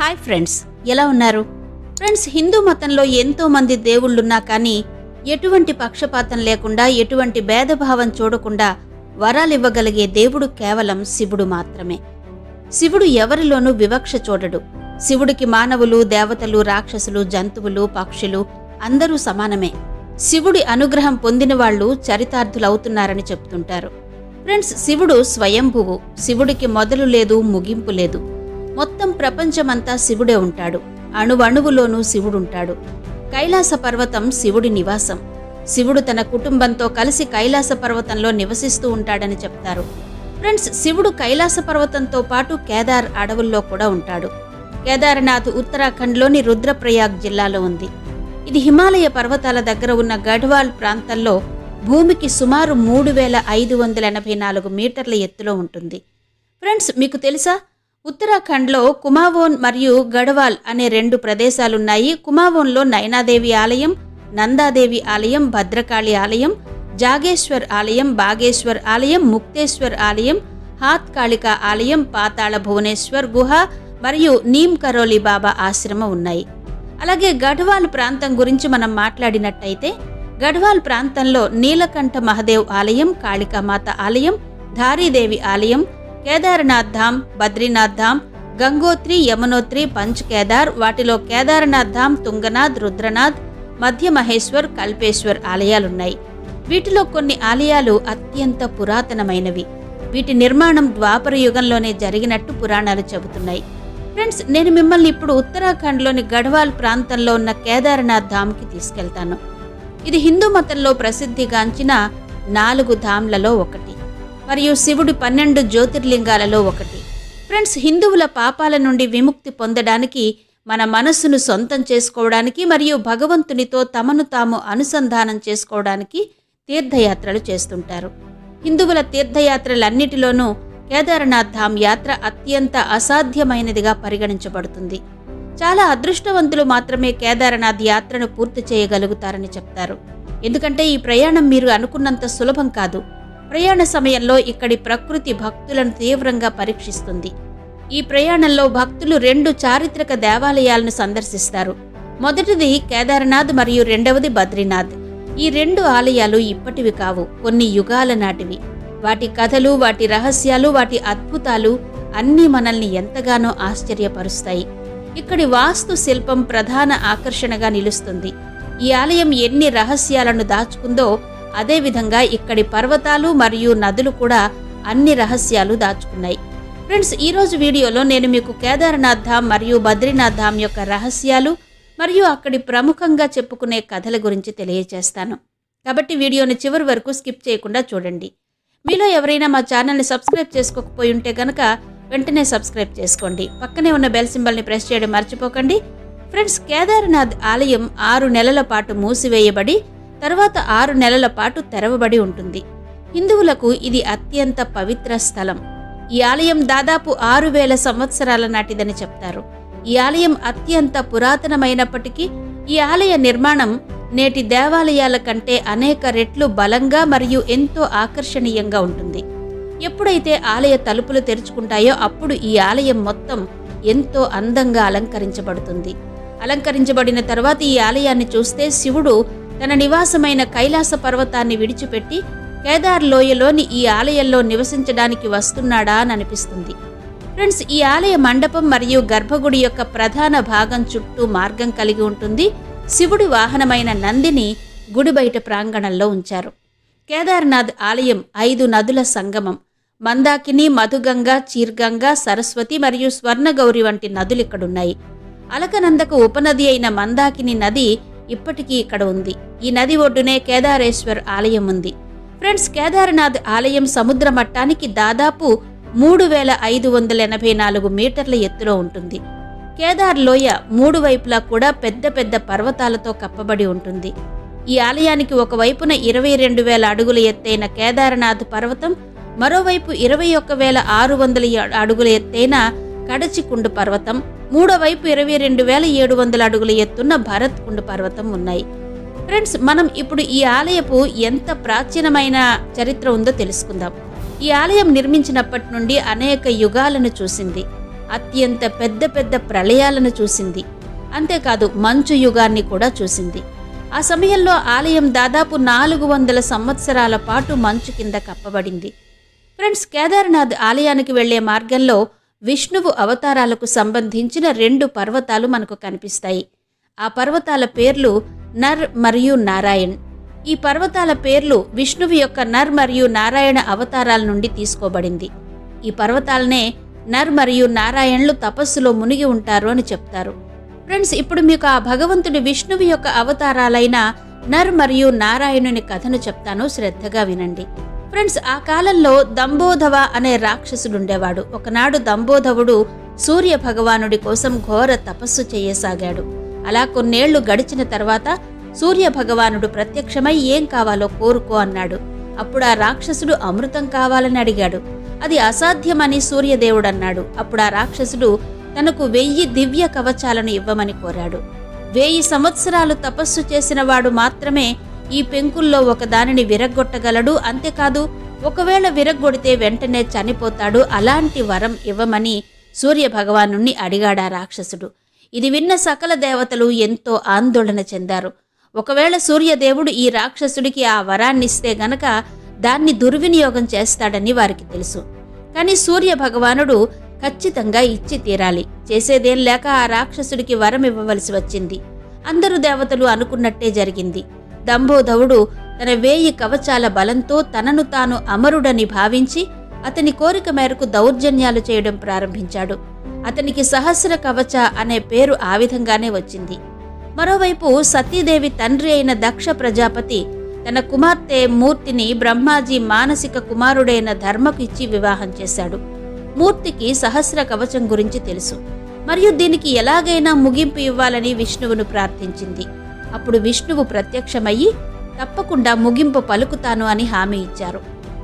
Hi friends ఎలా ఉన్నారు? Friends Hindu మతంలో ఎంతో మంది దేవుళ్ళున్నా కానీ ఎటువంటి పక్షపాతం లేకుండా ఎటువంటి భేదభావం చూడకుండా వరాలివ్వగలిగే దేవుడు కేవలం శివుడు మాత్రమే. శివుడు ఎవరిలోనూ వివక్ష చూడడు. శివుడికి మానవులు దేవతలు రాక్షసులు జంతువులు పక్షులు అందరూ సమానమే. శివుడి అనుగ్రహం పొందిన వాళ్ళు చరితార్థులవుతున్నారని చెప్తుంటారు. ఫ్రెండ్స్ శివుడు స్వయంభువు. శివుడికి మొదలు లేదు ముగింపు లేదు. మొత్తం ప్రపంచమంతా శివుడే ఉంటాడు. అణువణువులోనూ శివుడుంటాడు. కైలాస పర్వతం శివుడి నివాసం. శివుడు తన కుటుంబంతో కలిసి కైలాస పర్వతంలో నివసిస్తూ ఉంటాడని చెప్తారు. ఫ్రెండ్స్ శివుడు కైలాస పర్వతంతో పాటు కేదార్ అడవుల్లో కూడా ఉంటాడు. కేదార్నాథ్ ఉత్తరాఖండ్లోని రుద్రప్రయాగ్ జిల్లాలో ఉంది. ఇది హిమాలయ పర్వతాల దగ్గర ఉన్న గఢ్వాల్ ప్రాంతంలో భూమికి సుమారు మూడు వేల ఐదు వందల ఎనభై నాలుగు మీటర్ల ఎత్తులో ఉంటుంది. ఫ్రెండ్స్ మీకు తెలుసా? ఉత్తరాఖండ్లో కుమావోన్ మరియు గఢవాల్ అనే రెండు ప్రదేశాలున్నాయి. కుమావోన్లో నైనాదేవి ఆలయం నందాదేవి ఆలయం భద్రకాళి ఆలయం జాగేశ్వర్ ఆలయం బాగేశ్వర్ ఆలయం ముక్తేశ్వర్ ఆలయం హాత్కాళిక ఆలయం పాతాళ భువనేశ్వర్ గుహ మరియు నీమ్ కరోలి బాబా ఆశ్రమం ఉన్నాయి. అలాగే గఢవాల్ ప్రాంతం గురించి మనం మాట్లాడినట్టయితే గఢవాల్ ప్రాంతంలో నీలకంఠ మహదేవ్ ఆలయం కాళికామాత ఆలయం ధారీదేవి ఆలయం కేదార్నాథ్ ధామ్ బద్రీనాథ్ ధామ్ గంగోత్రి యమునోత్రి పంచ్ కేదార్ వాటిలో కేదార్నాథ్ ధామ్ తుంగనాథ్ రుద్రనాథ్ మధ్య మహేశ్వర్ కల్పేశ్వర్ ఆలయాలున్నాయి. వీటిలో కొన్ని ఆలయాలు అత్యంత పురాతనమైనవి. వీటి నిర్మాణం ద్వాపర యుగంలోనే జరిగినట్టు పురాణాలు చెబుతున్నాయి. ఫ్రెండ్స్ నేను మిమ్మల్ని ఇప్పుడు ఉత్తరాఖండ్లోని గఢవాల్ ప్రాంతంలో ఉన్న కేదార్నాథ్ ధామ్కి తీసుకెళ్తాను. ఇది హిందూ మతంలో ప్రసిద్ధిగాంచిన నాలుగు ధామ్లలో ఒకటి. మరియు శివుడి పన్నెండు జ్యోతిర్లింగాలలో ఒకటి. ఫ్రెండ్స్ హిందువుల పాపాల నుండి విముక్తి పొందడానికి మన మనస్సును సొంతం చేసుకోవడానికి మరియు భగవంతునితో తమను తాము అనుసంధానం చేసుకోవడానికి తీర్థయాత్రలు చేస్తుంటారు. హిందువుల తీర్థయాత్రలన్నిటిలోనూ కేదార్నాథ్ ధామ్ యాత్ర అత్యంత అసాధ్యమైనదిగా పరిగణించబడుతుంది. చాలా అదృష్టవంతులు మాత్రమే కేదార్నాథ్ యాత్రను పూర్తి చేయగలుగుతారని చెప్తారు. ఎందుకంటే ఈ ప్రయాణం మీరు అనుకున్నంత సులభం కాదు. ప్రయాణ సమయంలో ఇక్కడి ప్రకృతి భక్తులను తీవ్రంగా పరీక్షిస్తుంది. ఈ ప్రయాణంలో భక్తులు రెండు చారిత్రక దేవాలయాలను సందర్శిస్తారు. మొదటిది కేదార్నాథ్ మరియు రెండవది బద్రీనాథ్. ఈ రెండు ఆలయాలు ఇప్పటివి కావు కొన్ని యుగాల నాటివి. వాటి కథలు వాటి రహస్యాలు వాటి అద్భుతాలు అన్నీ మనల్ని ఎంతగానో ఆశ్చర్యపరుస్తాయి. ఇక్కడి వాస్తు శిల్పం ప్రధాన ఆకర్షణగా నిలుస్తుంది. ఈ ఆలయం ఎన్ని రహస్యాలను దాచుకుందో అదేవిధంగా ఇక్కడి పర్వతాలు మరియు నదులు కూడా అన్ని రహస్యాలు దాచుకున్నాయి. ఫ్రెండ్స్ ఈరోజు వీడియోలో నేను మీకు కేదార్నాథ్ ధామ్ మరియు బద్రీనాథ్ ధామ్ యొక్క రహస్యాలు మరియు అక్కడి ప్రముఖంగా చెప్పుకునే కథల గురించి తెలియజేస్తాను కాబట్టి వీడియోని చివరి వరకు స్కిప్ చేయకుండా చూడండి. మీలో ఎవరైనా మా ఛానల్ని సబ్స్క్రైబ్ చేసుకోకపోయి ఉంటే కనుక వెంటనే సబ్స్క్రైబ్ చేసుకోండి. పక్కనే ఉన్న బెల్ సింబల్ని ప్రెస్ చేయడం మర్చిపోకండి. ఫ్రెండ్స్ కేదార్నాథ్ ఆలయం ఆరు నెలల పాటు మూసివేయబడి తర్వాత ఆరు నెలల పాటు తెరవబడి ఉంటుంది. హిందువులకు ఇది అత్యంత పవిత్ర స్థలం. ఈ ఆలయం దాదాపు ఆరు వేల సంవత్సరాల నాటిదని చెప్తారు. ఈ ఆలయం అత్యంత పురాతనమైనప్పటికీ ఈ ఆలయ నిర్మాణం నేటి దేవాలయాల కంటే అనేక రెట్లు బలంగా మరియు ఎంతో ఆకర్షణీయంగా ఉంటుంది. ఎప్పుడైతే ఆలయ తలుపులు తెరుచుకుంటాయో అప్పుడు ఈ ఆలయం మొత్తం ఎంతో అందంగా అలంకరించబడుతుంది. అలంకరించబడిన తర్వాత ఈ ఆలయాన్ని చూస్తే శివుడు తన నివాసమైన కైలాస పర్వతాన్ని విడిచిపెట్టి కేదార్ లోయలోని ఈ ఆలయంలో నివసించడానికి వస్తున్నాడా అని అనిపిస్తుంది. ఫ్రెండ్స్ ఈ ఆలయ మండపం మరియు గర్భగుడి యొక్క ప్రధాన భాగం చుట్టూ మార్గం కలిగి ఉంటుంది. శివుడి వాహనమైన నందిని గుడి బయట ప్రాంగణంలో ఉంచారు. కేదార్నాథ్ ఆలయం ఐదు నదుల సంగమం. మందాకిని మధుగంగ చీర్గంగ సరస్వతి మరియు స్వర్ణగౌరి వంటి నదులు ఇక్కడున్నాయి. అలకనందకు ఉపనది అయిన మందాకిని నది ఇప్పటికీ ఇక్కడ ఉంది. ఈ నది ఒడ్డునే కేదారేశ్వర్ ఆలయం ఉంది. ఫ్రెండ్స్ కేదార్నాథ్ ఆలయం సముద్ర మట్టానికి దాదాపు మూడు వేల ఐదు వందల ఎనభై నాలుగు మీటర్ల ఎత్తులో ఉంటుంది. కేదార్ లోయ మూడు వైపులా కూడా పెద్ద పెద్ద పర్వతాలతో కప్పబడి ఉంటుంది. ఈ ఆలయానికి ఒకవైపున ఇరవై రెండు వేల అడుగుల ఎత్తైన కేదారనాథ్ పర్వతం మరోవైపు ఇరవై ఒక్క వేల ఆరు వందల అడుగుల ఎత్తైన కడచికుండు పర్వతం మూడో వైపు ఇరవై రెండు వేల ఏడు వందల అడుగుల ఎత్తున్న భరత్ కుండ పర్వతం ఉన్నాయి. ఫ్రెండ్స్ మనం ఇప్పుడు ఈ ఆలయపు ఎంత ప్రాచీనమైన చరిత్ర ఉందో తెలుసుకుందాం. ఈ ఆలయం నిర్మించినప్పటి నుండి అనేక యుగాలను చూసింది. అత్యంత పెద్ద పెద్ద ప్రళయాలను చూసింది. అంతేకాదు మంచు యుగాన్ని కూడా చూసింది. ఆ సమయంలో ఆలయం దాదాపు నాలుగు వందల సంవత్సరాల పాటు మంచు కింద కప్పబడింది. ఫ్రెండ్స్ కేదార్నాథ్ ఆలయానికి వెళ్ళే మార్గంలో విష్ణువు అవతారాలకు సంబంధించిన రెండు పర్వతాలు మనకు కనిపిస్తాయి. ఆ పర్వతాల పేర్లు నర్ మరియు నారాయణ్. ఈ పర్వతాల పేర్లు విష్ణువు యొక్క నర్ మరియు నారాయణ అవతారాల నుండి తీసుకోబడింది. ఈ పర్వతాలనే నర్ మరియు నారాయణలు తపస్సులో మునిగి ఉంటారు అని చెప్తారు. ఫ్రెండ్స్ ఇప్పుడు మీకు ఆ భగవంతుడి విష్ణువు యొక్క అవతారాలైన నర్ మరియు నారాయణుని కథను చెప్తాను. శ్రద్ధగా వినండి. ఫ్రెండ్స్ ఆ కాలంలో దంబోధవ అనే రాక్షసుడుండేవాడు. ఒకనాడు దంబోధవుడు సూర్య భగవానుడి కోసం ఘోర తపస్సు చేయసాగాడు. అలా కొన్నేళ్ళు గడిచిన తర్వాత సూర్య భగవానుడు ప్రత్యక్షమై ఏం కావాలో కోరుకో అన్నాడు. అప్పుడు ఆ రాక్షసుడు అమృతం కావాలని అడిగాడు. అది అసాధ్యమని సూర్యదేవుడు అన్నాడు అప్పుడు ఆ రాక్షసుడు తనకు వెయ్యి దివ్య కవచాలను ఇవ్వమని కోరాడు. వెయ్యి సంవత్సరాలు తపస్సు చేసిన వాడు మాత్రమే ఈ పెంకుల్లో ఒకదానిని విరగ్గొట్టగలడు అంతేకాదు ఒకవేళ విరగ్గొడితే వెంటనే చనిపోతాడు అలాంటి వరం ఇవ్వమని సూర్య భగవాను అడిగాడా రాక్షసుడు. ఇది విన్న సకల దేవతలు ఎంతో ఆందోళన చెందారు. ఒకవేళ సూర్యదేవుడు ఈ రాక్షసుడికి ఆ వరాన్నిస్తే గనక దాన్ని దుర్వినియోగం చేస్తాడని వారికి తెలుసు. కానీ సూర్య భగవానుడు ఖచ్చితంగా ఇచ్చి తీరాలి. చేసేదేం లేక ఆ రాక్షసుడికి వరం ఇవ్వవలసి వచ్చింది. అందరు దేవతలు అనుకున్నట్టే జరిగింది. దంభోధవుడు తన వేయి కవచాల బలంతో తనను తాను అమరుడని భావించి అతని కోరిక మేరకు దౌర్జన్యాలు చేయడం ప్రారంభించాడు. అతనికి సహస్ర కవచ అనే పేరు ఆ విధంగానే వచ్చింది. మరోవైపు సతీదేవి తండ్రి అయిన దక్ష ప్రజాపతి తన కుమార్తె మూర్తిని బ్రహ్మాజీ మానసిక కుమారుడైన ధర్మకు ఇచ్చి వివాహం చేశాడు. మూర్తికి సహస్ర కవచం గురించి తెలుసు. మరియు దీనికి ఎలాగైనా ముగింపు ఇవ్వాలని విష్ణువును ప్రార్థించింది. అప్పుడు విష్ణువు ప్రత్యక్షమయ్యి తప్పకుండా ముగింపు పలుకుతాను అని హామీ ఇచ్చారు.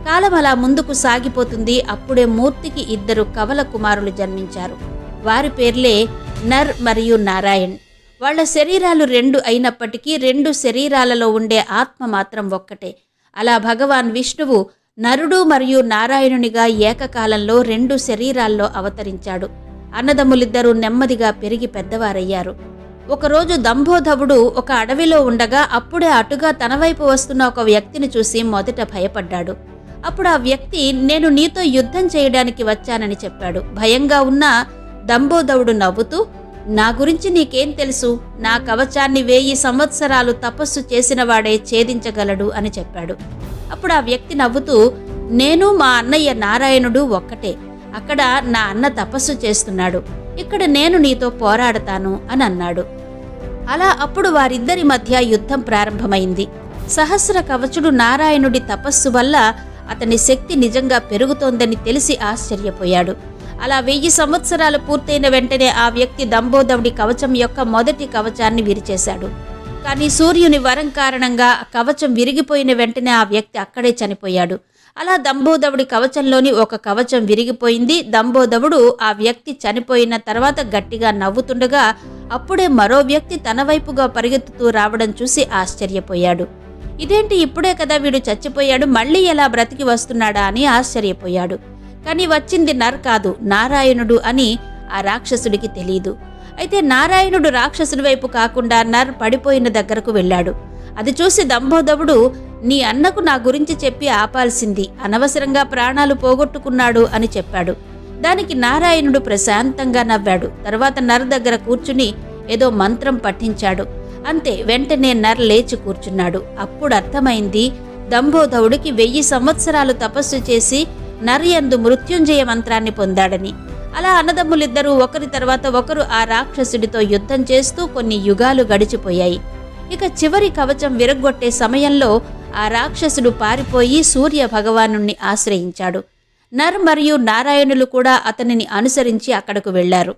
కాలం అలా ముందుకు సాగిపోతుంది. అప్పుడే మూర్తికి ఇద్దరు కవల కుమారులు జన్మించారు. వారి పేర్లే నర్ మరియు నారాయణ్. వాళ్ళ శరీరాలు రెండు అయినప్పటికీ రెండు శరీరాలలో ఉండే ఆత్మ మాత్రం ఒక్కటే. అలా భగవాన్ విష్ణువు నరుడు మరియు నారాయణునిగా ఏకకాలంలో రెండు శరీరాల్లో అవతరించాడు. అన్నదమ్ములిద్దరూ నెమ్మదిగా పెరిగి పెద్దవారయ్యారు. ఒకరోజు దంభోధవుడు ఒక అడవిలో ఉండగా అప్పుడే అటుగా తన వైపు వస్తున్న ఒక వ్యక్తిని చూసి మొదట భయపడ్డాడు. అప్పుడు ఆ వ్యక్తి నేను నీతో యుద్ధం చేయడానికి వచ్చానని చెప్పాడు. భయంగా ఉన్న దంభోధవుడు నవ్వుతూ నా గురించి నీకేం తెలుసు? నా కవచాన్ని వేయి సంవత్సరాలు తపస్సు చేసినవాడే ఛేదించగలడు అని చెప్పాడు. అప్పుడు ఆ వ్యక్తి నవ్వుతూ నేను మా అన్నయ్య నారాయణుడు ఒక్కటే. అక్కడ నా అన్న తపస్సు చేస్తున్నాడు. ఇక్కడ నేను నీతో పోరాడతాను అని అన్నాడు. అలా అప్పుడు వారిద్దరి మధ్య యుద్ధం ప్రారంభమైంది. సహస్ర కవచుడు నారాయణుడి తపస్సు వల్ల అతని శక్తి నిజంగా పెరుగుతోందని తెలిసి ఆశ్చర్యపోయాడు. అలా వెయ్యి సంవత్సరాలు పూర్తయిన వెంటనే ఆ వ్యక్తి దంబోదవుడి కవచం యొక్క మొదటి కవచాన్ని విరిచేశాడు. కానీ సూర్యుని వరం కారణంగా కవచం విరిగిపోయిన వెంటనే ఆ వ్యక్తి అక్కడే చనిపోయాడు. అలా దంబోదవుడి కవచంలోని ఒక కవచం విరిగిపోయింది. దంబోదవుడు ఆ వ్యక్తి చనిపోయిన తర్వాత గట్టిగా నవ్వుతుండగా అప్పుడే మరో వ్యక్తి తన వైపుగా పరిగెత్తుతూ రావడం చూసి ఆశ్చర్యపోయాడు. ఇదేంటి ఇప్పుడే కదా వీడు చచ్చిపోయాడు మళ్ళీ ఎలా బ్రతికి వస్తున్నాడా? అని ఆశ్చర్యపోయాడు. కానీ వచ్చింది నర్ కాదు నారాయణుడు అని ఆ రాక్షసుడికి తెలియదు అయితే నారాయణుడు రాక్షసుని వైపు కాకుండా నర్ పడిపోయిన దగ్గరకు వెళ్ళాడు. అది చూసి దంభోదవుడు నీ అన్నకు నా గురించి చెప్పి ఆపాల్సింది. అనవసరంగా ప్రాణాలు పోగొట్టుకున్నాడు అని చెప్పాడు. దానికి నారాయణుడు ప్రశాంతంగా నవ్వాడు. తర్వాత నర్ దగ్గర కూర్చుని ఏదో మంత్రం పఠించాడు. అంతే వెంటనే నర్ లేచి కూర్చున్నాడు. అప్పుడు అర్థమైంది దంభోధవుడికి వెయ్యి సంవత్సరాలు తపస్సు చేసి నర్యందు మృత్యుంజయ మంత్రాన్ని పొందాడని. అలా అన్నదమ్ములిద్దరూ ఒకరి తర్వాత ఒకరు ఆ రాక్షసుడితో యుద్ధం చేస్తూ కొన్ని యుగాలు గడిచిపోయాయి. ఇక చివరి కవచం విరగ్గొట్టే సమయంలో ఆ రాక్షసుడు పారిపోయి సూర్య భగవాను ఆశ్రయించాడు. నర్ మరియు నారాయణులు కూడా అతనిని అనుసరించి అక్కడకు వెళ్ళారు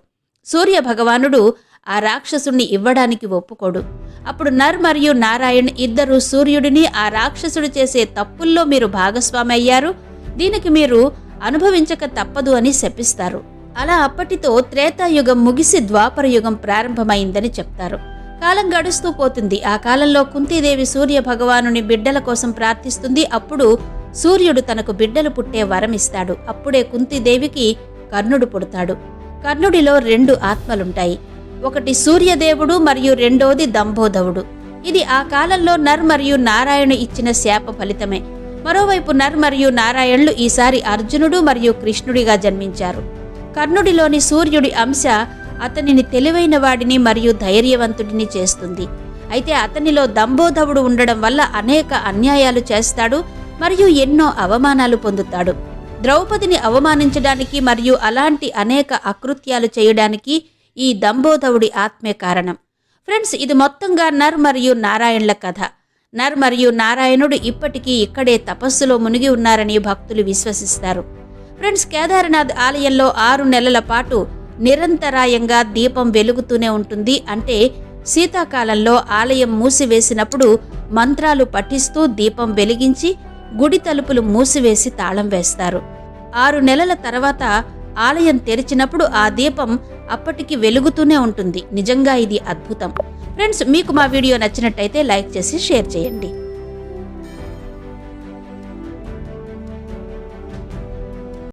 సూర్య భగవానుడు ఆ రాక్షసుణ్ణి ఇవ్వడానికి ఒప్పుకోడు. అప్పుడు నర్ మరియు నారాయణ్ ఇద్దరు సూర్యుడిని ఆ రాక్షసుడు చేసే తప్పుల్లో మీరు భాగస్వామి అయ్యారు దీనికి మీరు అనుభవించక తప్పదు అని శపిస్తారు. అలా అప్పటితో త్రేతాయుగం ముగిసి ద్వాపర యుగం ప్రారంభమైందని చెప్తారు. కాలం గడుస్తూ పోతుంది. ఆ కాలంలో కుంతీదేవి సూర్య భగవానుని బిడ్డల కోసం ప్రార్థిస్తుంది. అప్పుడు సూర్యుడు తనకు బిడ్డలు పుట్టే వరమిస్తాడు అప్పుడే కుంతీదేవికి కర్ణుడు పుడతాడు. కర్ణుడిలో రెండు ఆత్మలుంటాయి. ఒకటి సూర్యదేవుడు మరియు రెండోది దంభోధవుడు ఇది ఆ కాలంలో నర్ మరియు నారాయణ ఇచ్చిన శాప ఫలితమే. మరోవైపు నర్ మరియు నారాయణులు ఈసారి అర్జునుడు మరియు కృష్ణుడిగా జన్మించారు. కర్ణుడిలోని సూర్యుడి అంశ అతనిని తెలివైన వాడిని మరియు ధైర్యవంతుడిని చేస్తుంది. అయితే అతనిలో దంభోధవుడు ఉండడం వల్ల అనేక అన్యాయాలు చేస్తాడు మరియు ఎన్నో అవమానాలు పొందుతాడు. ద్రౌపదిని అవమానించడానికి మరియు అలాంటి అనేక అకృత్యాలు చేయడానికి ఈ దంబోధవుడి ఆత్మే కారణం. ఫ్రెండ్స్ ఇది మొత్తంగా నర్ మరియు నారాయణుల కథ. నర్ మరియు నారాయణుడు ఇప్పటికీ ఇక్కడే తపస్సులో మునిగి ఉన్నారని భక్తులు విశ్వసిస్తారు. ఫ్రెండ్స్ కేదార్నాథ్ ఆలయంలో ఆరు నెలల పాటు నిరంతరాయంగా దీపం వెలుగుతూనే ఉంటుంది. అంటే శీతాకాలంలో ఆలయం మూసివేసినప్పుడు మంత్రాలు పఠిస్తూ దీపం వెలిగించి గుడి తలుపులు మూసివేసి తాళం వేస్తారు. ఆరు నెలల తర్వాత ఆలయం తెరిచినప్పుడు ఆ దీపం అప్పటికి వెలుగుతూనే ఉంటుంది. నిజంగా ఇది అద్భుతం. ఫ్రెండ్స్ మీకు మా వీడియో నచ్చినట్టయితే లైక్ చేసి షేర్ చేయండి.